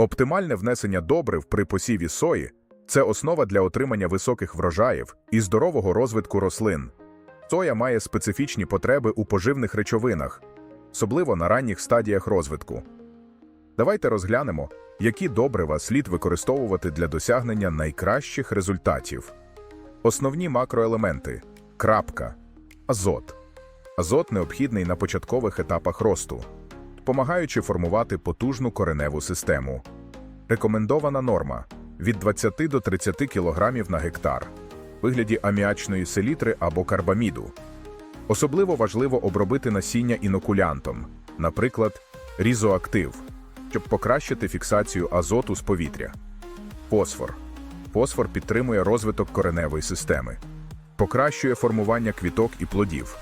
Оптимальне внесення добрив при посіві сої це основа для отримання високих врожаїв і здорового розвитку рослин. Соя має специфічні потреби у поживних речовинах, особливо на ранніх стадіях розвитку. Давайте розглянемо, які добрива слід використовувати для досягнення найкращих результатів. Основні макроелементи крапка, азот. Азот необхідний на початкових етапах росту, допомагаючи формувати потужну кореневу систему. Рекомендована норма від 20 до 30 кг на гектар вигляді аміачної селітри або карбаміду. Особливо важливо обробити насіння інокулянтом, наприклад, різоактив, щоб покращити фіксацію азоту з повітря. Фосфор. Фосфор підтримує розвиток кореневої системи, покращує формування квіток і плодів.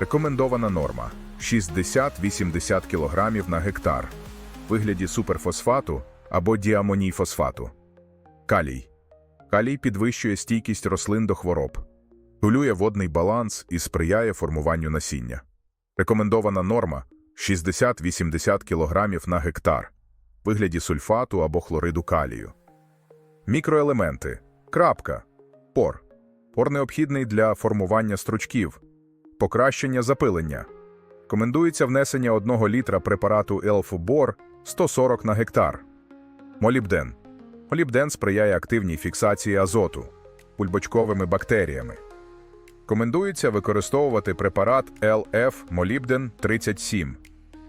Рекомендована норма 60-80 кг на гектар вигляді суперфосфату або діамонійфосфату. Калій. Калій підвищує стійкість рослин до хвороб, регулює водний баланс і сприяє формуванню насіння. Рекомендована норма 60-80 кг на гектар вигляді сульфату або хлориду калію. Мікроелементи. Крапка. Пор. Пор необхідний для формування стручків, покращення запилення. Рекомендується внесення 1 літра препарату Елфобор 140 на гектар. Молібден. Молібден сприяє активній фіксації азоту пульбочковими бактеріями. Рекомендується використовувати препарат LF Молібден 37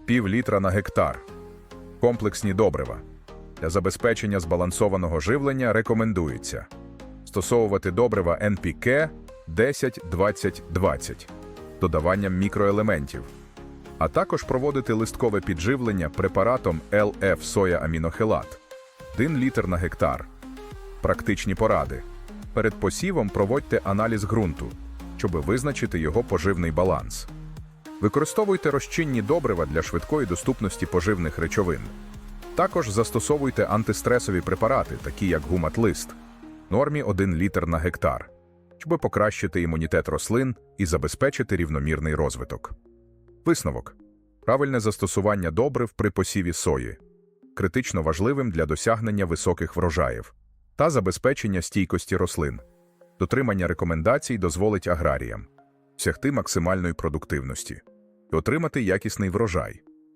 пів літра на гектар. Комплексні добрива. Для забезпечення збалансованого живлення рекомендується стосовувати добрива NPK 10-20-20 додаванням мікроелементів, а також проводити листкове підживлення препаратом LF Соя Амінохелат 1 літр на гектар. Практичні поради. Перед посівом проводьте аналіз ґрунту, щоб визначити його поживний баланс. Використовуйте розчинні добрива для швидкої доступності поживних речовин. Також застосовуйте антистресові препарати, такі як гумат-лист, нормі 1 літр на гектар, щоб покращити імунітет рослин і забезпечити рівномірний розвиток. Висновок. Правильне застосування добрив при посіві сої критично важливим для досягнення високих врожаїв та забезпечення стійкості рослин. Дотримання рекомендацій дозволить аграріям досягти максимальної продуктивності і отримати якісний врожай.